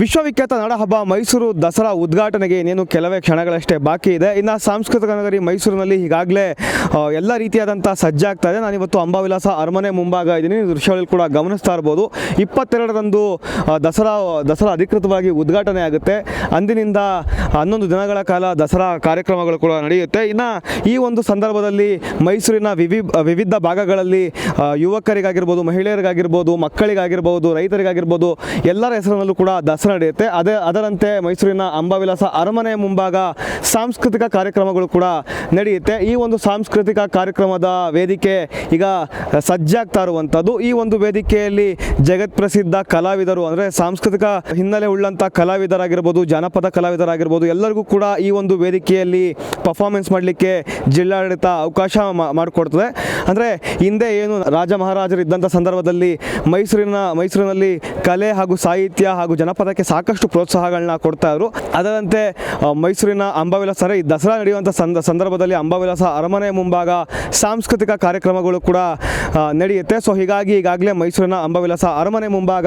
ವಿಶ್ವವಿಖ್ಯಾತ ನಾಡಹಬ್ಬ ಮೈಸೂರು ದಸರಾ ಉದ್ಘಾಟನೆಗೆ ಇನ್ನೇನು ಕೆಲವೇ ಕ್ಷಣಗಳಷ್ಟೇ ಬಾಕಿ ಇದೆ. ಇನ್ನು ಸಾಂಸ್ಕೃತಿಕ ನಗರಿ ಮೈಸೂರಿನಲ್ಲಿ ಈಗಾಗಲೇ ಎಲ್ಲ ರೀತಿಯಾದಂಥ ಸಜ್ಜಾಗ್ತಾ ಇದೆ. ನಾನಿವತ್ತು ಅಂಬಾವಿಲಾಸ ಅರಮನೆ ಮುಂಭಾಗ ಇದ್ದೀನಿ. ದೃಶ್ಯಗಳಲ್ಲಿ ಕೂಡ ಗಮನಿಸ್ತಾ ಇರ್ಬೋದು. ಇಪ್ಪತ್ತೆರಡರಂದು ದಸರಾ ದಸರಾ ಅಧಿಕೃತವಾಗಿ ಉದ್ಘಾಟನೆ ಆಗುತ್ತೆ. ಅಂದಿನಿಂದ ಹನ್ನೊಂದು ದಿನಗಳ ಕಾಲ ದಸರಾ ಕಾರ್ಯಕ್ರಮಗಳು ಕೂಡ ನಡೆಯುತ್ತೆ. ಇನ್ನು ಈ ಒಂದು ಸಂದರ್ಭದಲ್ಲಿ ಮೈಸೂರಿನ ವಿವಿ, ವಿವಿಧ ಭಾಗಗಳಲ್ಲಿ ಯುವಕರಿಗಾಗಿರ್ಬೋದು, ಮಹಿಳೆಯರಿಗಾಗಿರ್ಬೋದು, ಮಕ್ಕಳಿಗಾಗಿರ್ಬೋದು, ರೈತರಿಗಾಗಿರ್ಬೋದು ಎಲ್ಲರ ಹೆಸರಿನಲ್ಲೂ ಕೂಡ ದಸರಾ ನಡೆಯುತ್ತೆ. ಅದೇ ಅದರಂತೆ ಮೈಸೂರಿನ ಅಂಬಾವಿಲಾಸ ಅರಮನೆ ಮುಂಭಾಗ ಸಾಂಸ್ಕೃತಿಕ ಕಾರ್ಯಕ್ರಮಗಳು ಕೂಡ ನಡೆಯುತ್ತೆ. ಈ ಒಂದು ಸಾಂಸ್ಕೃತಿಕ ಕಾರ್ಯಕ್ರಮದ ವೇದಿಕೆ ಈಗ ಸಜ್ಜಾಗ್ತಾ ಇರುವಂಥದ್ದು ಈ ಒಂದು ವೇದಿಕೆಯಲ್ಲಿ ಜಗತ್ ಪ್ರಸಿದ್ಧ ಕಲಾವಿದರು ಅಂದರೆ ಸಾಂಸ್ಕೃತಿಕ ಹಿನ್ನೆಲೆ ಉಳ್ಳಂಥ ಕಲಾವಿದರಾಗಿರ್ಬೋದು, ಜಾನಪದ ಕಲಾವಿದರಾಗಿರ್ಬೋದು, ಎಲ್ಲರಿಗೂ ಕೂಡ ಈ ಒಂದು ವೇದಿಕೆಯಲ್ಲಿ ಪರ್ಫಾರ್ಮೆನ್ಸ್ ಮಾಡಲಿಕ್ಕೆ ಜಿಲ್ಲಾಡಳಿತ ಅವಕಾಶ ಮಾಡಿಕೊಡ್ತದೆ. ಅಂದರೆ ಹಿಂದೆ ಏನು ರಾಜ ಮಹಾರಾಜರು ಇದ್ದಂಥ ಸಂದರ್ಭದಲ್ಲಿ ಮೈಸೂರಿನ, ಮೈಸೂರಿನಲ್ಲಿ ಕಲೆ ಹಾಗೂ ಸಾಹಿತ್ಯ ಹಾಗೂ ಜನಪದಕ್ಕೆ ಸಾಕಷ್ಟು ಪ್ರೋತ್ಸಾಹಗಳನ್ನ ಕೊಡ್ತಾ ಇದ್ರು. ಅದರಂತೆ ಮೈಸೂರಿನ ಅಂಬಾವಿಲಾಸ ಈ ದಸರಾ ನಡೆಯುವಂಥ ಸಂದ, ಸಂದರ್ಭದಲ್ಲಿ ಅಂಬಾವಿಲಾಸ ಅರಮನೆ ಮುಂಭಾಗ ಸಾಂಸ್ಕೃತಿಕ ಕಾರ್ಯಕ್ರಮಗಳು ಕೂಡ ನಡೆಯುತ್ತೆ. ಸೊ ಹೀಗಾಗಿ ಈಗಾಗಲೇ ಮೈಸೂರಿನ ಅಂಬಾವಿಲಾಸ ಅರಮನೆ ಮುಂಭಾಗ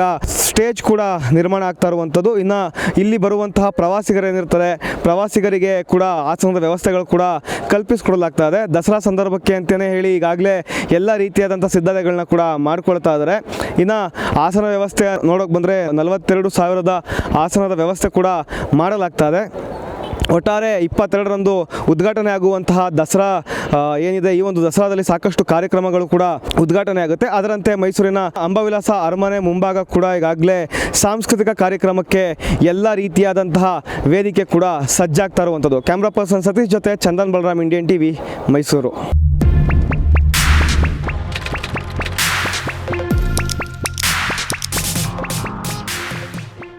ಸ್ಟೇಜ್ ಕೂಡ ನಿರ್ಮಾಣ ಆಗ್ತಾ ಇರುವಂಥದ್ದು. ಇನ್ನು ಇಲ್ಲಿ ಬರುವಂತಹ ಪ್ರವಾಸಿಗರೇನಿರ್ತಾರೆ, ಪ್ರವಾಸಿಗರಿಗೆ ಕೂಡ ಆಸನದ ವ್ಯವಸ್ಥೆಗಳು ಕೂಡ ಕಲ್ಪಿಸಿಕೊಡಲಾಗ್ತಾ ಇದೆ. ದಸರಾ ಸಂದರ್ಭಕ್ಕೆ ಅಂತಲೇ ಹೇಳಿ ಈಗಾಗಲೇ ಎಲ್ಲ ರೀತಿಯಾದಂಥ ಸಿದ್ಧತೆಗಳನ್ನ ಕೂಡ ಮಾಡ್ಕೊಳ್ತಾ ಇದ್ದಾರೆ ಇನ್ನು ಆಸನ ವ್ಯವಸ್ಥೆ ನೋಡೋಕೆ ಬಂದರೆ ನಲವತ್ತೆರಡು ಸಾವಿರದ ಆಸನದ ವ್ಯವಸ್ಥೆ ಕೂಡ ಮಾಡಲಾಗ್ತಾ ಇದೆ. ಒಟ್ಟಾರೆ ಇಪ್ಪತ್ತೆರಡರಂದು ಉದ್ಘಾಟನೆ ಆಗುವಂತಹ ದಸರಾ ಏನಿದೆ, ಈ ಒಂದು ದಸರಾದಲ್ಲಿ ಸಾಕಷ್ಟು ಕಾರ್ಯಕ್ರಮಗಳು ಕೂಡ ಉದ್ಘಾಟನೆ ಆಗುತ್ತೆ. ಅದರಂತೆ ಮೈಸೂರಿನ ಅಂಬವಿಲಾಸ ಅರಮನೆ ಮುಂಭಾಗ ಕೂಡ ಈಗಾಗಲೇ ಸಾಂಸ್ಕೃತಿಕ ಕಾರ್ಯಕ್ರಮಕ್ಕೆ ಎಲ್ಲ ರೀತಿಯಾದಂತಹ ವೇದಿಕೆ ಕೂಡ ಸಜ್ಜಾಗ್ತಾ ಇರುವಂಥದ್ದು. ಕ್ಯಾಮ್ರಾ ಪರ್ಸನ್ ಸತೀಶ್ ಜೊತೆ ಚಂದನ್ ಬಲರಾಮ್ ಇಂಡಿಯನ್ ಟಿವಿ ಮೈಸೂರು.